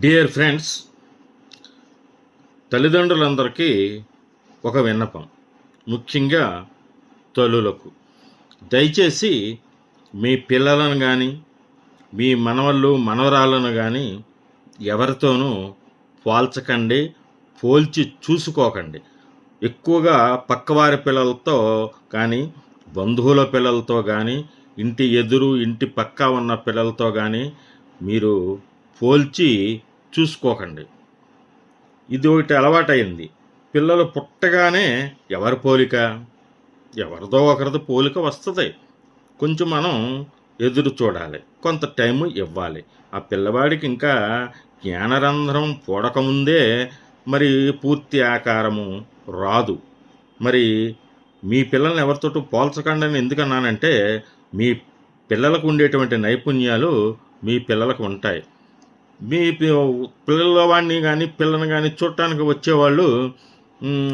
Dear friends తల్లిదండ్రులందరికీ ఒక విన్నపం. ముఖ్యంగా తల్లులకు. దయచేసి మీ పిల్లలను కానీ మీ మనవళ్ళు మనవరాలను కానీ ఎవరితోనూ పోల్చకండి పోల్చి చూసుకోకండి. ఎక్కువగా పక్కవారి పిల్లలతో కానీ బంధువుల పిల్లలతో కానీ ఇంటి ఎదురు ఇంటి పక్క ఉన్న పిల్లలతో కానీ మీరు పోల్చి చూసుకోకండి. ఇది ఒకటి అలవాటైంది పిల్లలు పుట్టగానే ఎవరి పోలిక? ఎవరిదో ఒకరిది పోలిక వస్తుంది. కొంచెం మనం ఎదురు చూడాలి. కొంత టైం ఇవ్వాలి. ఆ పిల్లవాడికి ఇంకా జ్ఞానరంధ్రం పూడకముందే మరి పూర్తి ఆకారము రాదు. మరి మీ పిల్లల్ని ఎవరితోటి పోల్చకండి అని ఎందుకన్నానంటే మీ పిల్లలకు ఉండేటువంటి నైపుణ్యాలు మీ పిల్లలకు ఉంటాయి. మీ పి- పిల్లవాడిని కానీ పిల్లని కానీ చూడటానికి వచ్చేవాళ్ళు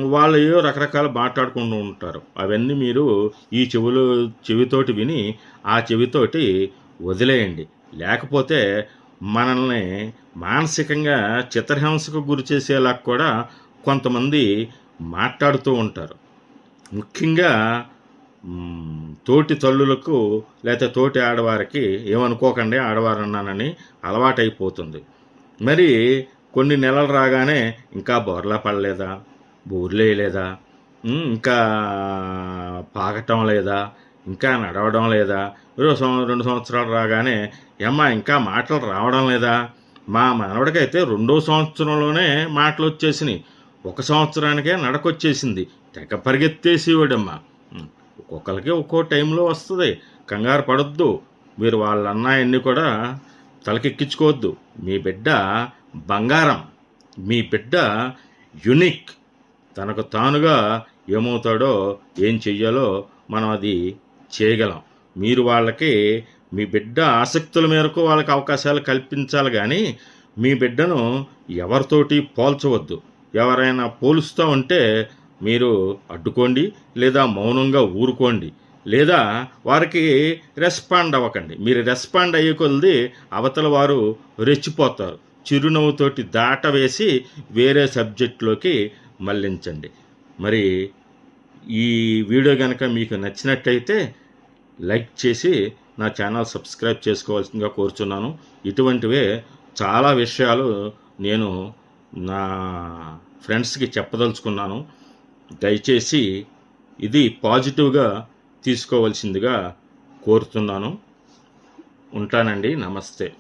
వాళ్ళు ఏవో మాట్లాడుకుంటూ ఉంటారు. అవన్నీ మీరు ఈ చెవులు చెవితోటి విని ఆ చెవితోటి వదిలేయండి. లేకపోతే మనల్ని మానసికంగా చిత్రహింసకు గురి చేసేలా కూడా కొంతమంది మాట్లాడుతూ ఉంటారు. ముఖ్యంగా తోటి తల్లులకు లేకపోతే తోటి ఆడవారికి ఏమనుకోకండి ఆడవారు అన్నానని అలవాటైపోతుంది. మరి కొన్ని నెలలు రాగానే ఇంకా బోర్లా పడలేదా? బోర్లు వేయలేదా ఇంకా పాకటం లేదా? ఇంకా నడవడం లేదా? రెండు సంవత్సరాలు రాగానే ఏమ్మా ఇంకా మాటలు రావడం లేదా? మా మనవడికైతే రెండో సంవత్సరంలోనే మాటలు వచ్చేసినాయి ఒక సంవత్సరానికే నడకొచ్చేసింది. తెగ పరిగెత్తేసేవాడమ్మా. ఒక్కొక్కరికి ఒక్కో టైంలో వస్తుంది. కంగారు పడొద్దు. మీరు వాళ్ళ అన్నాయన్ని కూడా తలకెక్కించుకోవద్దు. మీ బిడ్డ బంగారం. మీ బిడ్డ యునిక్. తనకు తానుగా ఏమవుతాడో ఏం చెయ్యాలో మనం అది చేయగలం. మీరు వాళ్ళకి మీ బిడ్డ ఆసక్తుల మేరకు వాళ్ళకి అవకాశాలు కల్పించాలి కానీ మీ బిడ్డను ఎవరితోటి పోల్చవద్దు. ఎవరైనా పోలుస్తూ ఉంటే మీరు అడ్డుకోండి లేదా మౌనంగా ఊరుకోండి లేదా వారికి రెస్పాండ్ అవ్వకండి. మీరు రెస్పాండ్ అయ్యే కొలది అవతల వారు రెచ్చిపోతారు. చిరునవ్వుతోటి దాట వేసి వేరే సబ్జెక్టులోకి మళ్ళించండి మరి ఈ వీడియో కనుక మీకు నచ్చినట్టయితే లైక్ చేసి నా ఛానల్ సబ్స్క్రైబ్ చేసుకోవాల్సిందిగా కోరుచున్నాను. ఇటువంటివే చాలా విషయాలు నేను నా ఫ్రెండ్స్కి చెప్పదలుచుకున్నాను. దయచేసి ఇది పాజిటివ్గా తీసుకోవాల్సిందిగా కోరుతున్నాను. ఉంటానండి. నమస్తే.